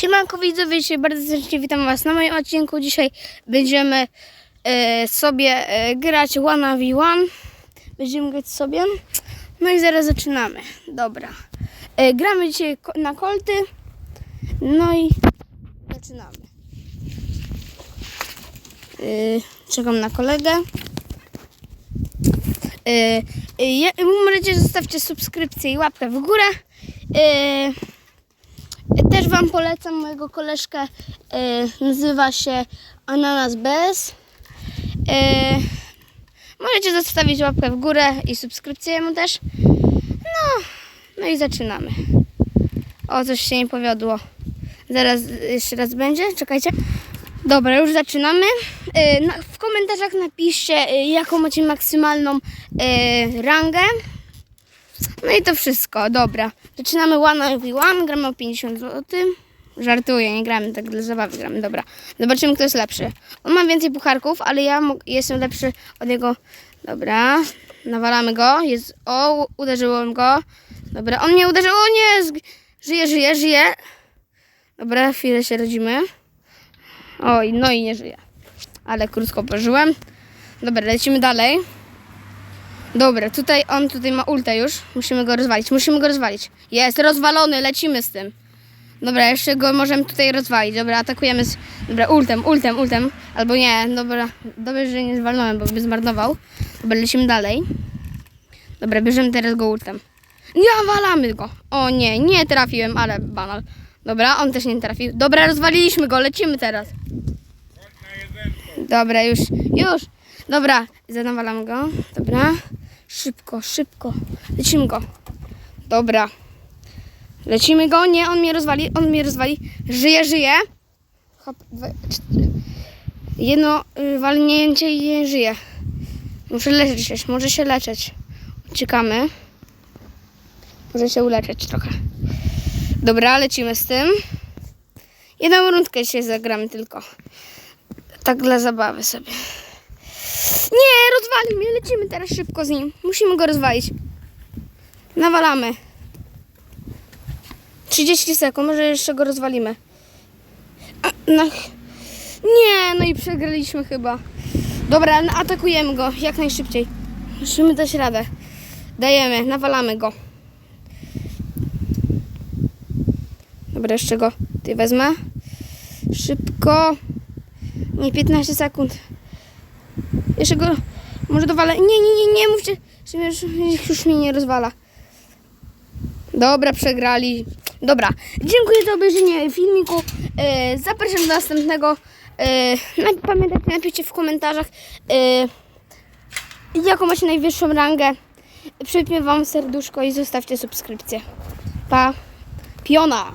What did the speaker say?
Siemanko widzowie, dzisiaj bardzo serdecznie witam was na moim odcinku. Dzisiaj będziemy e, sobie e, grać 1v1. Będziemy grać sobie. No i zaraz zaczynamy. Dobra. E, gramy dzisiaj na kolty. No i zaczynamy. Czekam na kolegę. E, ja- możecie zostawcie subskrypcję i łapkę w górę. Wam polecam mojego koleżkę. E, nazywa się Ananas Bez. E, możecie zostawić łapkę w górę i subskrypcję mu też. No, no i zaczynamy. O, coś się nie powiodło. Zaraz jeszcze raz będzie, czekajcie. Dobra, już zaczynamy. E, w komentarzach napiszcie, jaką macie maksymalną rangę. No i to wszystko, dobra. Zaczynamy one v one, gramy o 50 zł. Żartuję, nie gramy tak dla zabawy, gramy, dobra. Zobaczymy, kto jest lepszy. On ma więcej pucharków, ale ja jestem lepszy od niego. Dobra, nawalamy go. Jest, o, uderzyłem go. Dobra, on mnie uderzył, o nie, żyje, żyje, żyje. Dobra, chwilę się rodzimy. Oj, no i nie żyje. Ale krótko pożyłem. Dobra, lecimy dalej. Dobra, tutaj on tutaj ma ultę już. Musimy go rozwalić. Musimy go rozwalić. Jest rozwalony, lecimy z tym. Dobra, jeszcze go możemy tutaj rozwalić. Dobra, atakujemy z. Dobra, ultem, ultem, ultem. Albo nie, dobra. Dobrze, że nie zwalnąłem, bo by zmarnował. Dobra, lecimy dalej. Dobra, bierzemy teraz go ultem. Nie, walamy go. O nie, nie trafiłem, ale banal. Dobra, on też nie trafił. Dobra, rozwaliliśmy go, lecimy teraz. Dobra, już, już. Dobra, zanawalam go. Dobra. Szybko, szybko. Lecimy go. Dobra. Lecimy go. Nie, on mnie rozwali. On mnie rozwali. Żyje, żyje. Hop, dwa. Jedno y, walnięcie i nie żyje. Muszę leczyć. Może się leczyć. Uciekamy. Może się uleczyć trochę. Dobra, lecimy z tym. Jedną rundkę dzisiaj zagramy tylko. Tak dla zabawy sobie. Rozwalił mnie. Lecimy teraz szybko z nim. Musimy go rozwalić. Nawalamy. 30 sekund, może jeszcze go rozwalimy. A, no. Nie, no i przegraliśmy chyba. Dobra, no, atakujemy go jak najszybciej. Musimy dać radę. Dajemy, nawalamy go. Dobra, jeszcze go tutaj wezmę. Szybko. Nie, 15 sekund. Jeszcze go może dowalę. Nie, nie, nie, nie mówcie, że już, już mnie nie rozwala. Dobra, przegrali. Dobra, dziękuję za obejrzenie filmiku. E, zapraszam do następnego. E, pamiętajcie, napiszcie w komentarzach, e, jaką macie najwyższą rangę. Przypnę wam serduszko i zostawcie subskrypcję. Pa. Piona.